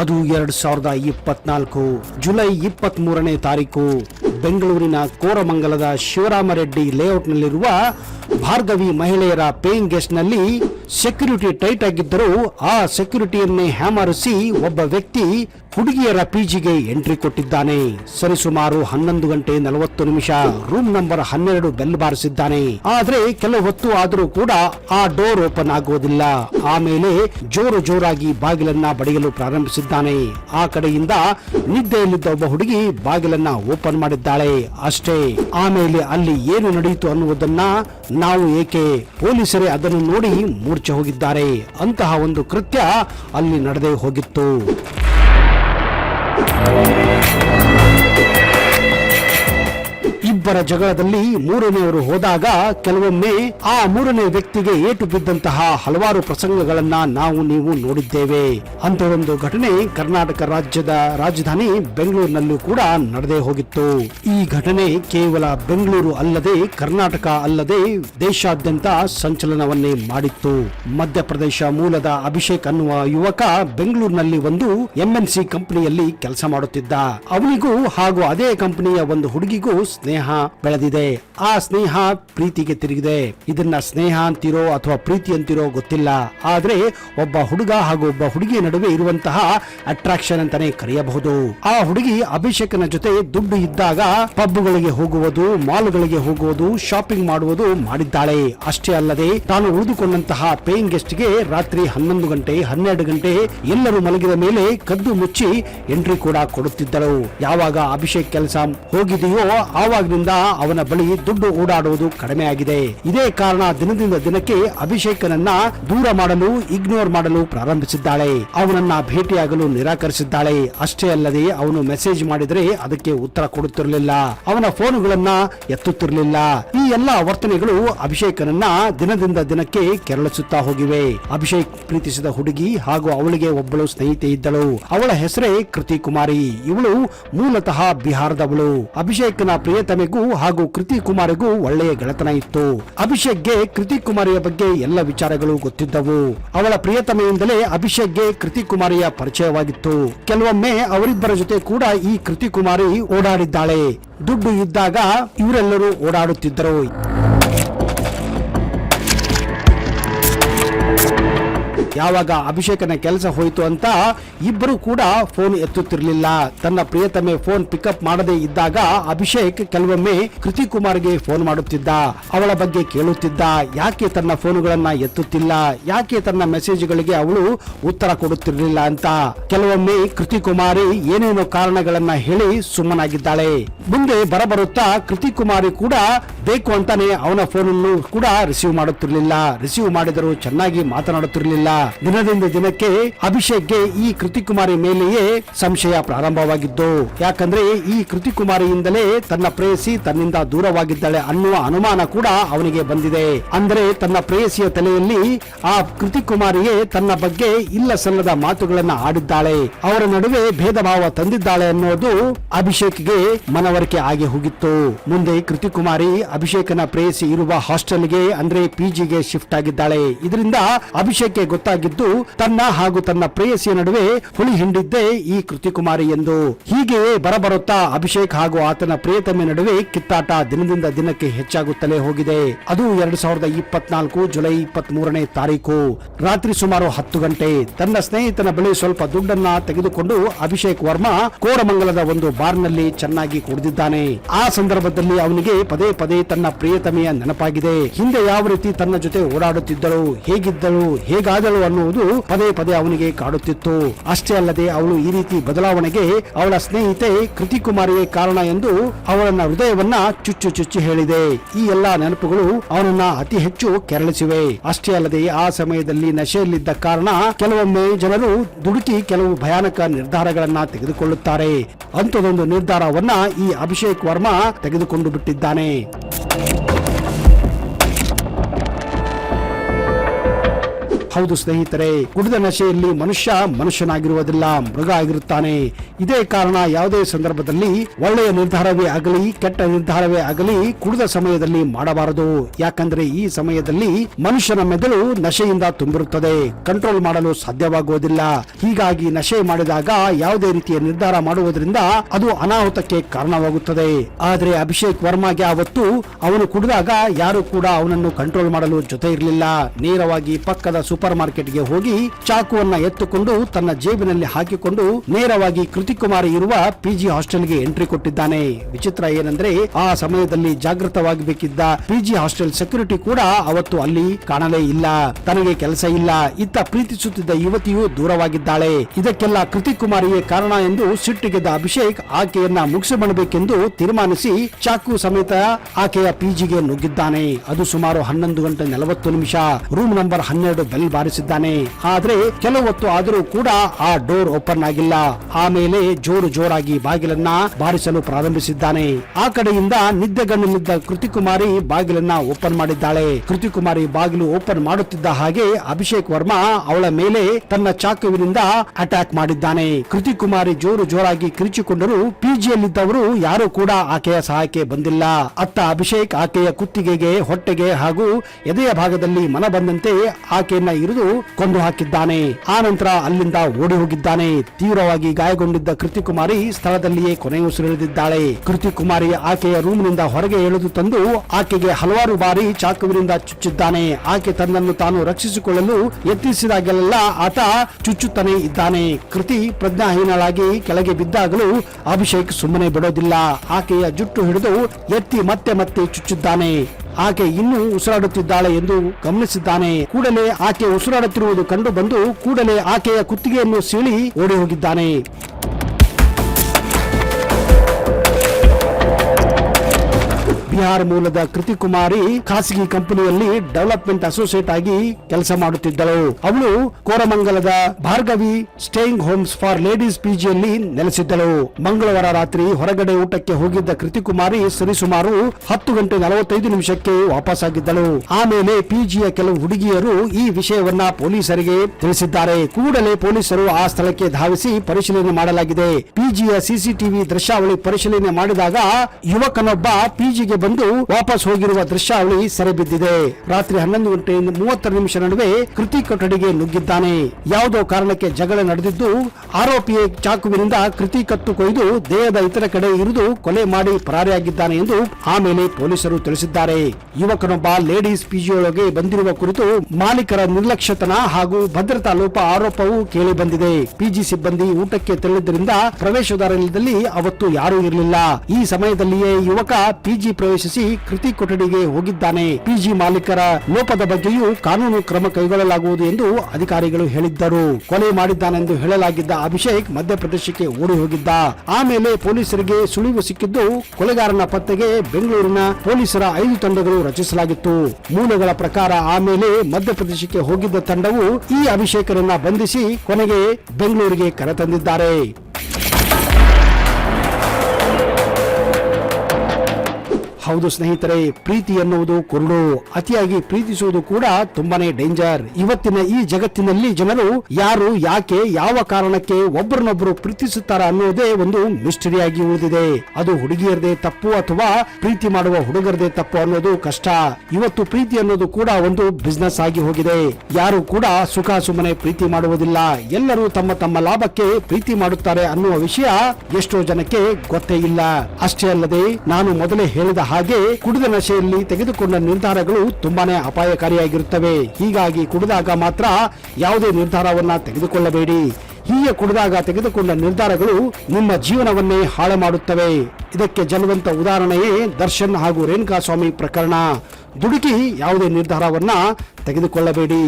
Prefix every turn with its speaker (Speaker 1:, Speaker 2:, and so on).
Speaker 1: ಅದು ಎರಡ್ ಸಾವಿರದ ಇಪ್ಪತ್ನಾಲ್ಕು ಜುಲೈ ಇಪ್ಪತ್ತ್ ಮೂರನೇ ತಾರೀಕು. ಬೆಂಗಳೂರಿನ ಕೋರಮಂಗಲದ ಶಿವರಾಮರೆಡ್ಡಿ ಲೇಔಟ್ನಲ್ಲಿರುವ ಭಾರ್ಗವಿ ಮಹಿಳೆಯರ ಪೇಯಿಂಗ್ ಗೆಸ್ಟ್ನಲ್ಲಿ ಸೆಕ್ಯೂರಿಟಿ ಟೈಟ್ ಆಗಿದ್ದರೂ ಆ ಸೆಕ್ಯೂರಿಟಿಯನ್ನೇ ಹ್ಯಾಮರಿಸಿ ಒಬ್ಬ ವ್ಯಕ್ತಿ ಹುಡುಗಿಯರ ಪಿಜಿಗೆ ಎಂಟ್ರಿ ಕೊಟ್ಟಿದ್ದಾನೆ. ಸರಿಸುಮಾರು ಹನ್ನೊಂದು ಗಂಟೆ ನಲವತ್ತು ನಿಮಿಷ ರೂಮ್ ನಂಬರ್ ಹನ್ನೆರಡು ಬೆಲ್ ಬಾರಿಸಿದ್ದಾನೆ. ಆದ್ರೆ ಕೆಲವು ಹೊತ್ತು ಆದರೂ ಕೂಡ ಆ ಡೋರ್ ಓಪನ್ ಆಗುವುದಿಲ್ಲ. ಆಮೇಲೆ ಜೋರು ಜೋರಾಗಿ ಬಾಗಿಲನ್ನ ಬಡಿಯಲು ಪ್ರಾರಂಭಿಸಿದ್ದಾನೆ. ಆ ಕಡೆಯಿಂದ ನಿದ್ದೆಯಲ್ಲಿದ್ದ ಒಬ್ಬ ಹುಡುಗಿ ಬಾಗಿಲನ್ನ ಓಪನ್ ಮಾಡಿದ್ದಾಳೆ. ಅಷ್ಟೇ, ಆಮೇಲೆ ಅಲ್ಲಿ ಏನು ನಡೆಯಿತು ಅನ್ನುವುದನ್ನ ನಾವು ಏಕೆ ಪೊಲೀಸರೇ ಅದನ್ನು ನೋಡಿ ಮೂರ್ಛೆ ಹೋಗಿದ್ದಾರೆ. ಅಂತಹ ಒಂದು ಕೃತ್ಯ ಅಲ್ಲಿ ನಡೆದೇ ಹೋಗಿತ್ತು. ಇಬ್ಬರ ಜಗಳದಲ್ಲಿ ಮೂರನೆಯವರು ಹೋದಾಗ ಕೆಲವೊಮ್ಮೆ ಆ ಮೂರನೇ ವ್ಯಕ್ತಿಗೆ ಏಟು ಬಿದ್ದಂತಹ ಹಲವಾರು ಪ್ರಸಂಗಗಳನ್ನ ನಾವು ನೀವು ನೋಡಿದ್ದೇವೆ. ಅಂತ ಒಂದು ಘಟನೆ ಕರ್ನಾಟಕ ರಾಜ್ಯದ ರಾಜಧಾನಿ ಬೆಂಗಳೂರಿನಲ್ಲೂ ಕೂಡ ನಡೆದೇ ಹೋಗಿತ್ತು. ಈ ಘಟನೆ ಕೇವಲ ಬೆಂಗಳೂರು ಅಲ್ಲದೆ, ಕರ್ನಾಟಕ ಅಲ್ಲದೆ ದೇಶಾದ್ಯಂತ ಸಂಚಲನವನ್ನೇ ಮಾಡಿತ್ತು. ಮಧ್ಯಪ್ರದೇಶ ಮೂಲದ ಅಭಿಷೇಕ್ ಅನ್ನುವ ಯುವಕ ಬೆಂಗಳೂರಿನಲ್ಲಿ ಒಂದು ಎಂಎನ್ಸಿ ಕಂಪನಿಯಲ್ಲಿ ಕೆಲಸ ಮಾಡುತ್ತಿದ್ದ. ಅವನಿಗೂ ಹಾಗೂ ಅದೇ ಕಂಪನಿಯ ಒಂದು ಹುಡುಗಿಗೂ ಸ್ನೇಹ. ಬೆಳೆದಿದೆ. ಆ ಸ್ನೇಹ ಪ್ರೀತಿಗೆ ತಿರುಗಿದೆ. ಇದನ್ನ ಸ್ನೇಹ ಅಂತಿರೋ ಅಥವಾ ಪ್ರೀತಿ ಅಂತಿರೋ ಗೊತ್ತಿಲ್ಲ. ಆದ್ರೆ ಒಬ್ಬ ಹುಡುಗ ಹಾಗೂ ಒಬ್ಬ ಹುಡುಗಿಯ ನಡುವೆ ಇರುವಂತಹ ಅಟ್ರಾಕ್ಷನ್ ಅಂತಾನೆ ಕರೆಯಬಹುದು. ಆ ಹುಡುಗಿ ಅಭಿಷೇಕನ ಜೊತೆ ದುಡ್ಡು ಇದ್ದಾಗ ಪಬ್ಗಳಿಗೆ ಹೋಗುವುದು, ಮಾಲ್ಗಳಿಗೆ ಹೋಗುವುದು ಶಾಪಿಂಗ್ ಮಾಡುವುದು ಮಾಡಿದ್ದಾಳೆ. ಅಷ್ಟೇ ಅಲ್ಲದೆ ತಾನು ಉಳಿದುಕೊಂಡಂತಹ ಪೇಯಿಂಗ್ ಗೆಸ್ಟ್ಗೆ ರಾತ್ರಿ ಹನ್ನೊಂದು ಗಂಟೆ, ಹನ್ನೆರಡು ಗಂಟೆ ಎಲ್ಲರೂ ಮಲಗಿದ ಮೇಲೆ ಕದ್ದು ಮುಚ್ಚಿ ಎಂಟ್ರಿ ಕೂಡ ಕೊಡುತ್ತಿದ್ದಳು. ಯಾವಾಗ ಅಭಿಷೇಕ್ ಕೆಲಸ ಹೋಗಿದೆಯೋ ಆವಾಗ್ನಿಂದ ಅವನ ಬಳಿ ದುಡ್ಡು ಓಡಾಡುವುದು ಕಡಿಮೆ ಆಗಿದೆ ಇದೇ ಕಾರಣ ದಿನದಿಂದ ದಿನಕ್ಕೆ ಅಭಿಷೇಕನನ್ನ ದೂರ ಮಾಡಲು ಇಗ್ನೋರ್ ಮಾಡಲು ಪ್ರಾರಂಭಿಸಿದ್ದಾಳೆ. ಅವನನ್ನ ಭೇಟಿಯಾಗಲು ನಿರಾಕರಿಸಿದ್ದಾಳೆ. ಅಷ್ಟೇ ಅಲ್ಲದೆ ಅವನು ಮೆಸೇಜ್ ಮಾಡಿದರೆ ಅದಕ್ಕೆ ಉತ್ತರ ಕೊಡುತ್ತಿರಲಿಲ್ಲ. ಅವನ ಫೋನ್ಗಳನ್ನ ಎತ್ತುತ್ತಿರಲಿಲ್ಲ. ಈ ಎಲ್ಲಾ ವರ್ತನೆಗಳು ಅಭಿಷೇಕನನ್ನ ದಿನದಿಂದ ದಿನಕ್ಕೆ ಕೆರಳಿಸುತ್ತಾ ಹೋಗಿವೆ. ಅಭಿಷೇಕ್ ಪ್ರೀತಿಸಿದ ಹುಡುಗಿ ಹಾಗೂ ಅವಳಿಗೆ ಒಬ್ಬಳು ಸ್ನೇಹಿತೆ ಇದ್ದಳು. ಅವಳ ಹೆಸರೇ ಕೃತಿ ಕುಮಾರಿ ಇವಳು ಮೂಲತಃ ಬಿಹಾರದವಳು. ಅಭಿಷೇಕ್ನ ಪ್ರಿಯತಮೆಗೂ ಹಾಗೂ ಕೃತಿ ಕುಮಾರಿಗೂ ಒಳ್ಳೆಯ ಗೆಳೆತನ ಇತ್ತು. ಅಭಿಷೇಕ್ಗೆ ಕೃತಿ ಕುಮಾರಿಯ ಬಗ್ಗೆ ಎಲ್ಲ ವಿಚಾರಗಳು ಗೊತ್ತಿದ್ದವು. ಅವಳ ಪ್ರಿಯತಮೆಯಿಂದಲೇ ಅಭಿಷೇಕ್ಗೆ ಕೃತಿ ಕುಮಾರಿಯ ಪರಿಚಯವಾಗಿತ್ತು. ಕೆಲವೊಮ್ಮೆ ಅವರಿಬ್ಬರ ಜೊತೆ ಕೂಡ ಈ ಕೃತಿ ಕುಮಾರಿ ಓಡಾಡಿದ್ದಾಳೆ. ದುಡ್ಡು ಇದ್ದಾಗ ಇವರೆಲ್ಲರೂ ಓಡಾಡುತ್ತಿದ್ದರು. ಯಾವಾಗ ಅಭಿಷೇಕನ ಕೆಲಸ ಹೋಯಿತು ಅಂತ ಇಬ್ಬರು ಕೂಡ ಫೋನ್ ಎತ್ತುತ್ತಿರಲಿಲ್ಲ. ತನ್ನ ಪ್ರಿಯತಮೆ ಫೋನ್ ಪಿಕಪ್ ಮಾಡದೇ ಇದ್ದಾಗ ಅಭಿಷೇಕ್ ಕೆಲವೊಮ್ಮೆ ಕೃತಿ ಕುಮಾರ್ಗೆ ಫೋನ್ ಮಾಡುತ್ತಿದ್ದ. ಅವಳ ಬಗ್ಗೆ ಕೇಳುತ್ತಿದ್ದ. ಯಾಕೆ ತನ್ನ ಫೋನುಗಳನ್ನ ಎತ್ತುತ್ತಿಲ್ಲ? ಯಾಕೆ ತನ್ನ ಮೆಸೇಜ್ಗಳಿಗೆ ಅವಳು ಉತ್ತರ ಕೊಡುತ್ತಿರಲಿಲ್ಲ ಅಂತ. ಕೆಲವೊಮ್ಮೆ ಕೃತಿ ಕುಮಾರಿ ಏನೇನೋ ಕಾರಣಗಳನ್ನ ಹೇಳಿ ಸುಮ್ಮನಾಗಿದ್ದಾಳೆ. ಮುಂದೆ ಬರಬರುತ್ತಾ ಕೃತಿ ಕುಮಾರಿ ಕೂಡ ಬೇಕು ಅಂತಾನೆ ಅವನ ಫೋನನ್ನು ಕೂಡ ರಿಸೀವ್ ಮಾಡುತ್ತಿರಲಿಲ್ಲ. ರಿಸೀವ್ ಮಾಡಿದರೂ ಚೆನ್ನಾಗಿ ಮಾತನಾಡುತ್ತಿರಲಿಲ್ಲ. ದಿನದಿಂದ ದಿನಕ್ಕೆ ಅಭಿಷೇಕ್ಗೆ ಈ ಕೃತಿ ಕುಮಾರಿ ಮೇಲೆಯೇ ಸಂಶಯ ಪ್ರಾರಂಭವಾಗಿದ್ದು, ಯಾಕಂದ್ರೆ ಈ ಕೃತಿ ಕುಮಾರಿಯಿಂದಲೇ ತನ್ನ ಪ್ರೇಯಸಿ ತನ್ನಿಂದ ದೂರವಾಗಿದ್ದಾಳೆ ಅನ್ನುವ ಅನುಮಾನ ಕೂಡ ಅವನಿಗೆ ಬಂದಿದೆ. ಅಂದ್ರೆ ತನ್ನ ಪ್ರೇಯಸಿಯ ತಲೆಯಲ್ಲಿ ಆ ಕೃತಿ ಕುಮಾರಿಯೇ ತನ್ನ ಬಗ್ಗೆ ಇಲ್ಲ ಸಲ್ಲದ ಮಾತುಗಳನ್ನ ಆಡಿದ್ದಾಳೆ. ಅವರ ನಡುವೆ ಭೇದ ಭಾವ ತಂದಿದ್ದಾಳೆ ಅನ್ನೋದು ಅಭಿಷೇಕ್ಗೆ ಮನವರಿಕೆ ಆಗಿ ಹೋಗಿತ್ತು. ಮುಂದೆ ಕೃತಿ ಕುಮಾರಿ ಅಭಿಷೇಕನ ಪ್ರೇಯಸಿ ಇರುವ ಹಾಸ್ಟೆಲ್ಗೆ, ಅಂದ್ರೆ ಪಿಜಿಗೆ ಶಿಫ್ಟ್ ಆಗಿದ್ದಾಳೆ. ಇದರಿಂದ ಅಭಿಷೇಕ್ಗೆ ಗೊತ್ತಾಗಿದ್ದು, ತನ್ನ ಹಾಗೂ ತನ್ನ ಪ್ರೇಯಸಿಯ ನಡುವೆ ಹುಳಿ ಹಿಂಡಿದ್ದೇ ಈ ಕೃತಿ ಕುಮಾರಿ ಎಂದು ಹೀಗೆಯೇ ಬರಬರುತ್ತಾ ಅಭಿಷೇಕ್ ಹಾಗೂ ಆತನ ಪ್ರಿಯತಮೆ ನಡುವೆ ಕಿತ್ತಾಟ ದಿನದಿಂದ ದಿನಕ್ಕೆ ಹೆಚ್ಚಾಗುತ್ತಲೇ ಹೋಗಿದೆ. ಅದು ಎರಡ್ ಸಾವಿರದ ಇಪ್ಪತ್ನಾಲ್ಕು ಜುಲೈ ಇಪ್ಪತ್ತ್ ಮೂರನೇ ತಾರೀಕು. ರಾತ್ರಿ ಸುಮಾರು ಹತ್ತು ಗಂಟೆ. ತನ್ನ ಸ್ನೇಹಿತನ ಬಳಿ ಸ್ವಲ್ಪ ದುಡ್ಡನ್ನ ತೆಗೆದುಕೊಂಡು ಅಭಿಷೇಕ್ ವರ್ಮಾ ಕೋರಮಂಗಲದ ಒಂದು ಬಾರ್ನಲ್ಲಿ ಚೆನ್ನಾಗಿ ಕುಡಿದಿದ್ದಾನೆ. ಆ ಸಂದರ್ಭದಲ್ಲಿ ಅವನಿಗೆ ಪದೇ ಪದೇ ತನ್ನ ಪ್ರಿಯತಮೆಯ ನೆನಪಾಗಿದೆ. ಹಿಂದೆ ಯಾವ ರೀತಿ ತನ್ನ ಜೊತೆ ಓಡಾಡುತ್ತಿದ್ದಳು, ಹೇಗಿದ್ದಳು, ಹೇಗಾದಳು ಅನ್ನುವುದು ಪದೇ ಪದೇ ಅವನಿಗೆ ಕಾಡುತ್ತಿತ್ತು. ಅಷ್ಟೇ ಅಲ್ಲದೆ ಅವಳು ಈ ರೀತಿ ಬದಲಾವಣೆಗೆ ಅವಳ ಸ್ನೇಹಿತೆ ಕೃತಿ ಕುಮಾರಿಯೇ ಕಾರಣ ಎಂದು ಅವಳನ್ನ ಹೃದಯವನ್ನ ಚುಚ್ಚು ಚುಚ್ಚಿ ಹೇಳಿದೆ. ಈ ಎಲ್ಲಾ ನೆನಪುಗಳು ಅವನನ್ನ ಅತಿ ಹೆಚ್ಚು ಕೆರಳಿಸಿವೆ. ಅಷ್ಟೇ ಅಲ್ಲದೆ ಆ ಸಮಯದಲ್ಲಿ ನಶೆಯಲ್ಲಿದ್ದ ಕಾರಣ ಕೆಲವೊಮ್ಮೆ ಜನರು ದುಡುಕಿ ಕೆಲವು ಭಯಾನಕ ನಿರ್ಧಾರಗಳನ್ನ ತೆಗೆದುಕೊಳ್ಳುತ್ತಾರೆ. ಅಂತದೊಂದು ನಿರ್ಧಾರವನ್ನ ಈ ಅಭಿಷೇಕ್ ವರ್ಮಾ ತೆಗೆದುಕೊಂಡು ಬಿಟ್ಟಿದ್ದಾನೆ. ಹೌದು ಸ್ನೇಹಿತರೆ, ಕುಡಿದ ನಶೆಯಲ್ಲಿ ಮನುಷ್ಯ ಮನುಷ್ಯನಾಗಿರುವುದಿಲ್ಲ, ಮೃಗ ಆಗಿರುತ್ತಾನೆ. ಇದೇ ಕಾರಣ ಯಾವುದೇ ಸಂದರ್ಭದಲ್ಲಿ ಒಳ್ಳೆಯ ನಿರ್ಧಾರವೇ ಆಗಲಿ, ಕೆಟ್ಟ ನಿರ್ಧಾರವೇ ಆಗಲಿ ಕುಡಿದ ಸಮಯದಲ್ಲಿ ಮಾಡಬಾರದು. ಯಾಕಂದ್ರೆ ಈ ಸಮಯದಲ್ಲಿ ಮನುಷ್ಯನ ಮೆದುಳು ನಶೆಯಿಂದ ತುಂಬಿರುತ್ತದೆ. ಕಂಟ್ರೋಲ್ ಮಾಡಲು ಸಾಧ್ಯವಾಗುವುದಿಲ್ಲ. ಹೀಗಾಗಿ ನಶೆ ಮಾಡಿದಾಗ ಯಾವುದೇ ರೀತಿಯ ನಿರ್ಧಾರ ಮಾಡುವುದರಿಂದ ಅದು ಅನಾಹುತಕ್ಕೆ ಕಾರಣವಾಗುತ್ತದೆ. ಆದ್ರೆ ಅಭಿಷೇಕ್ ವರ್ಮಾಗೆ ಅವತ್ತು ಅವನು ಕುಡಿದಾಗ ಯಾರು ಕೂಡ ಅವನನ್ನು ಕಂಟ್ರೋಲ್ ಮಾಡಲು ಜೊತೆ ಇರಲಿಲ್ಲ ನೇರವಾಗಿ ಪಕ್ಕದ ಮಾರ್ಕೆಟ್ಗೆ ಹೋಗಿ ಚಾಕುವನ್ನ ಎತ್ತುಕೊಂಡು ತನ್ನ ಜೇಬಿನಲ್ಲಿ ಹಾಕಿಕೊಂಡು ನೇರವಾಗಿ ಕೃತಿ ಕುಮಾರಿ ಇರುವ ಪಿಜಿ ಹಾಸ್ಟೆಲ್ಗೆ ಎಂಟ್ರಿ ಕೊಟ್ಟಿದ್ದಾನೆ. ವಿಚಿತ್ರ ಏನಂದ್ರೆ ಆ ಸಮಯದಲ್ಲಿ ಜಾಗೃತವಾಗಬೇಕಿದ್ದ ಪಿಜಿ ಹಾಸ್ಟೆಲ್ ಸೆಕ್ಯೂರಿಟಿ ಕೂಡ ಅವತ್ತು ಅಲ್ಲಿ ಕಾಣಲೇ ಇಲ್ಲ. ತನಗೆ ಕೆಲಸ ಇಲ್ಲ. ಇತ್ತ ಪ್ರೀತಿಸುತ್ತಿದ್ದ ಯುವತಿಯು ದೂರವಾಗಿದ್ದಾಳೆ. ಇದಕ್ಕೆಲ್ಲ ಕೃತಿ ಕುಮಾರಿಗೆ ಕಾರಣ ಎಂದು ಸಿಟ್ಟಿಗೆದ್ದ ಅಭಿಷೇಕ್ ಆಕೆಯನ್ನ ಮುಗಿಸಿಬಿಡಬೇಕೆಂದು ತೀರ್ಮಾನಿಸಿ ಚಾಕು ಸಮೇತ ಆಕೆಯ ಪಿಜಿಗೆ ನುಗ್ಗಿದ್ದಾನೆ. ಅದು ಸುಮಾರು ಹನ್ನೊಂದು ಗಂಟೆ ನಲವತ್ತು ನಿಮಿಷ. ರೂಮ್ ನಂಬರ್ ಹನ್ನೆರಡು ಬೆಲ್ ಬಾರಿಸಿದ್ದಾನೆ ಆದ್ರೆ ಕೆಲವು ಹೊತ್ತು ಆದರೂ ಕೂಡ ಆ ಡೋರ್ ಓಪನ್ ಆಗಿಲ್ಲ. ಆಮೇಲೆ ಜೋರು ಜೋರಾಗಿ ಬಾಗಿಲನ್ನ ಬಾರಿಸಲು ಪ್ರಾರಂಭಿಸಿದ್ದಾನೆ. ಆ ಕಡೆಯಿಂದ ನಿದ್ದೆಗಣ್ಣಲ್ಲಿದ್ದ ಕೃತಿ ಕುಮಾರಿ ಬಾಗಿಲನ್ನ ಓಪನ್ ಮಾಡಿದ್ದಾಳೆ. ಕೃತಿ ಕುಮಾರಿ ಬಾಗಿಲು ಓಪನ್ ಮಾಡುತ್ತಿದ್ದ ಹಾಗೆ ಅಭಿಷೇಕ್ ವರ್ಮಾ ಅವಳ ಮೇಲೆ ತನ್ನ ಚಾಕುವಿನಿಂದ ಅಟ್ಯಾಕ್ ಮಾಡಿದ್ದಾನೆ. ಕೃತಿ ಕುಮಾರಿ ಜೋರು ಜೋರಾಗಿ ಕಿರಿಚಿಕೊಂಡರು ಪಿಜಿಯಲ್ಲಿದ್ದವರು ಯಾರು ಕೂಡ ಆಕೆಯ ಸಹಾಯಕ್ಕೆ ಬಂದಿಲ್ಲ. ಅತ್ತ ಅಭಿಷೇಕ್ ಆಕೆಯ ಕುತ್ತಿಗೆಗೆ, ಹೊಟ್ಟೆಗೆ ಹಾಗೂ ಎದೆಯ ಭಾಗದಲ್ಲಿ ಮನ ಬಂದಂತೆ ಆಕೆಯನ್ನ ಇರಿದು ಕೊಂದು ಹಾಕಿದ್ದಾನೆ. ಆ ನಂತರ ಅಲ್ಲಿಂದ ಓಡಿ ಹೋಗಿದ್ದಾನೆ. ತೀವ್ರವಾಗಿ ಗಾಯಗೊಂಡಿದ್ದ ಕೃತಿ ಕುಮಾರಿ ಸ್ಥಳದಲ್ಲಿಯೇ ಕೊನೆಯುಸಿರೆಳೆದಿದ್ದಾಳೆ ಕೃತಿ ಕುಮಾರಿ ಆಕೆಯ ರೂಮ್ನಿಂದ ಹೊರಗೆ ಎಳೆದು ತಂದು ಆಕೆಗೆ ಹಲವಾರು ಬಾರಿ ಚಾಕುವಿನಿಂದ ಚುಚ್ಚಿದ್ದಾನೆ. ಆಕೆ ತನ್ನನ್ನು ತಾನು ರಕ್ಷಿಸಿಕೊಳ್ಳಲು ಯತ್ನಿಸಿದಾಗಲೆಲ್ಲ ಆತ ಚುಚ್ಚುತ್ತಾನೆ ಇದ್ದಾನೆ. ಕೃತಿ ಪ್ರಜ್ಞಾಹೀನಳಾಗಿ ಕೆಳಗೆ ಬಿದ್ದಾಗಲೂ ಅಭಿಷೇಕ್ ಸುಮ್ಮನೆ ಬಿಡೋದಿಲ್ಲ. ಆಕೆಯ ಜುಟ್ಟು ಹಿಡಿದು ಎತ್ತಿ ಮತ್ತೆ ಮತ್ತೆ ಚುಚ್ಚಿದ್ದಾನೆ. ಆಕೆ ಇನ್ನೂ ಉಸಿರಾಡುತ್ತಿದ್ದಾಳೆ ಎಂದು ಗಮನಿಸಿದ್ದಾನೆ. ಕೂಡಲೇ ಆಕೆ ಉಸಿರಾಡುತ್ತಿರುವುದು ಕಂಡು ಬಂದು ಕೂಡಲೇ ಆಕೆಯ ಕುತ್ತಿಗೆಯನ್ನು ಸೀಳಿ ಓಡಿ ಹೋಗಿದ್ದಾನೆ. ಬಿಹಾರ ಮೂಲದ ಕೃತಿ ಕುಮಾರಿ ಖಾಸಗಿ ಕಂಪನಿಯಲ್ಲಿ ಡೆವಲಪ್ಮೆಂಟ್ ಅಸೋಸಿಯೇಟ್ ಆಗಿ ಕೆಲಸ ಮಾಡುತ್ತಿದ್ದಳು. ಅವಳು ಕೋರಮಂಗಲದ Bhargavi staying homes for ladies ಪಿಜಿಯಲ್ಲಿ ನೆಲೆಸಿದ್ದಳು. ಮಂಗಳವಾರ ರಾತ್ರಿ ಹೊರಗಡೆ ಊಟಕ್ಕೆ ಹೋಗಿದ್ದ ಕೃತಿ ಕುಮಾರಿ ಸರಿಸುಮಾರು ಹತ್ತು ಗಂಟೆ ನಲವತ್ತೈದು ನಿಮಿಷಕ್ಕೆ ವಾಪಸ್ಸಾಗಿದ್ದಳು ಆಮೇಲೆ ಪಿಜಿಯ ಕೆಲವು ಹುಡುಗಿಯರು ಈ ವಿಷಯವನ್ನ ಪೊಲೀಸರಿಗೆ ತಿಳಿಸಿದ್ದಾರೆ. ಕೂಡಲೇ ಪೊಲೀಸರು ಆ ಸ್ಥಳಕ್ಕೆ ಧಾವಿಸಿ ಪರಿಶೀಲನೆ ಮಾಡಲಾಗಿದೆ. ಪಿಜಿಯ ಸಿಸಿಟಿವಿ ದೃಶ್ಯಾವಳಿ ಪರಿಶೀಲನೆ ಮಾಡಿದಾಗ ಯುವಕನೊಬ್ಬ ಪಿಜಿಗೆ ಬಂದು ವಾಪಸ್ ಹೋಗಿರುವ ದೃಶ್ಯಾವಳಿ ಸೆರೆಬಿದ್ದಿದೆ. ರಾತ್ರಿ ಹನ್ನೊಂದು ಗಂಟೆ ಮೂವತ್ತರ ನಿಮಿಷ ನಡುವೆ ಕೃತಿ ಕೊಠಡಿಗೆ ನುಗ್ಗಿದ್ದಾನೆ. ಯಾವುದೋ ಕಾರಣಕ್ಕೆ ಜಗಳ ನಡೆದಿದ್ದು ಆರೋಪಿಯ ಚಾಕುವಿನಿಂದ ಕೃತಿ ಕತ್ತು ಕೊಯ್ದು ದೇಹದ ಇತರ ಕಡೆ ಇರಿದು ಕೊಲೆ ಮಾಡಿ ಪರಾರಿಯಾಗಿದ್ದಾನೆ ಎಂದು ಆಮೇಲೆ ಪೊಲೀಸರು ತಿಳಿಸಿದ್ದಾರೆ. ಯುವಕನೊಬ್ಬ ಲೇಡೀಸ್ ಪಿಜಿಯೊಳಗೆ ಬಂದಿರುವ ಕುರಿತು ಮಾಲೀಕರ ನಿರ್ಲಕ್ಷ್ಯತನ ಹಾಗೂ ಭದ್ರತಾ ಲೋಪ ಆರೋಪವೂ ಕೇಳಿ ಬಂದಿದೆ. ಪಿಜಿ ಸಿಬ್ಬಂದಿ ಊಟಕ್ಕೆ ತೆರಳಿದ್ದರಿಂದ ಪ್ರವೇಶದಾರದಲ್ಲಿ ಅವತ್ತು ಯಾರೂ ಇರಲಿಲ್ಲ. ಈ ಸಮಯದಲ್ಲಿಯೇ ಯುವಕ ಪಿಜಿ ಪ್ರವೇಶಿಸಿ ಕೃತಿ ಕೊಠಡಿಗೆ ಹೋಗಿದ್ದಾನೆ. ಪಿಜಿ ಮಾಲೀಕರ ಲೋಪದ ಬಗ್ಗೆಯೂ ಕಾನೂನು ಕ್ರಮ ಕೈಗೊಳ್ಳಲಾಗುವುದು ಎಂದು ಅಧಿಕಾರಿಗಳು ಹೇಳಿದ್ದರು. ಕೊಲೆ ಮಾಡಿದ್ದಾನೆಂದು ಹೇಳಲಾಗಿದ್ದ ಅಭಿಷೇಕ್ ಮಧ್ಯಪ್ರದೇಶಕ್ಕೆ ಓಡಿ ಹೋಗಿದ್ದ. ಆಮೇಲೆ ಪೊಲೀಸರಿಗೆ ಸುಳಿವು ಸಿಕ್ಕಿದ್ದು ಕೊಲೆಗಾರನ ಪತ್ತೆಗೆ ಬೆಂಗಳೂರಿನ ಪೊಲೀಸರ ಐದು ತಂಡಗಳು ರಚಿಸಲಾಗಿತ್ತು. ಮೂಲಗಳ ಪ್ರಕಾರ ಆಮೇಲೆ ಮಧ್ಯಪ್ರದೇಶಕ್ಕೆ ಹೋಗಿದ್ದ ತಂಡವು ಈ ಅಭಿಷೇಕರನ್ನ ಬಂಧಿಸಿ ಕೊನೆಗೆ ಬೆಂಗಳೂರಿಗೆ ಕರೆತಂದಿದ್ದಾರೆ ಹೌದು ಸ್ನೇಹಿತರೆ, ಪ್ರೀತಿ ಎನ್ನುವುದು ಕುರುಡು. ಅತಿಯಾಗಿ ಪ್ರೀತಿಸುವುದು ಕೂಡ ತುಂಬಾನೇ ಡೇಂಜರ್ ಇವತ್ತಿನ ಈ ಜಗತ್ತಿನಲ್ಲಿ ಜನರು ಯಾರು, ಯಾಕೆ, ಯಾವ ಕಾರಣಕ್ಕೆ ಒಬ್ಬರನ್ನೊಬ್ಬರು ಪ್ರೀತಿಸುತ್ತಾರ ಅನ್ನೋದೇ ಒಂದು ಮಿಸ್ಟರಿಯಾಗಿ ಉಳಿದಿದೆ. ಅದು ಹುಡುಗಿಯರದೇ ತಪ್ಪು ಅಥವಾ ಪ್ರೀತಿ ಮಾಡುವ ಹುಡುಗರದೇ ತಪ್ಪು ಅನ್ನೋದು ಕಷ್ಟ. ಇವತ್ತು ಪ್ರೀತಿ ಅನ್ನೋದು ಕೂಡ ಒಂದು ಬಿಸ್ನೆಸ್ ಆಗಿ ಹೋಗಿದೆ. ಯಾರು ಕೂಡ ಸುಖ ಸುಮ್ಮನೆ ಪ್ರೀತಿ ಮಾಡುವುದಿಲ್ಲ. ಎಲ್ಲರೂ ತಮ್ಮ ತಮ್ಮ ಲಾಭಕ್ಕೆ ಪ್ರೀತಿ ಮಾಡುತ್ತಾರೆ ಅನ್ನುವ ವಿಷಯ ಎಷ್ಟೋ ಜನಕ್ಕೆ ಗೊತ್ತೇ ಇಲ್ಲ. ಅಷ್ಟೇ ಅಲ್ಲದೆ, ನಾನು ಮೊದಲೇ ಹೇಳಿದ ಹಾಗೆ ಕುಡಿದ ನಶೆಯಲ್ಲಿ ತೆಗೆದುಕೊಂಡ ನಿರ್ಧಾರಗಳು ತುಂಬಾನೇ ಅಪಾಯಕಾರಿಯಾಗಿರುತ್ತವೆ. ಹೀಗಾಗಿ ಕುಡಿದಾಗ ಮಾತ್ರ ಯಾವುದೇ ನಿರ್ಧಾರವನ್ನ ತೆಗೆದುಕೊಳ್ಳಬೇಡಿ. ಹೀಗೆ ಕುಡಿದಾಗ ತೆಗೆದುಕೊಂಡ ನಿರ್ಧಾರಗಳು ನಿಮ್ಮ ಜೀವನವನ್ನೇ ಹಾಳು ಮಾಡುತ್ತವೆ ಇದಕ್ಕೆ ಜಲವಂತ ಉದಾಹರಣೆಯೇ ದರ್ಶನ್ ಹಾಗೂ ರೇಣುಕಾ ಸ್ವಾಮಿ ಪ್ರಕರಣ. ದುಡುಕಿ ಯಾವುದೇ ನಿರ್ಧಾರವನ್ನ ತೆಗೆದುಕೊಳ್ಳಬೇಡಿ.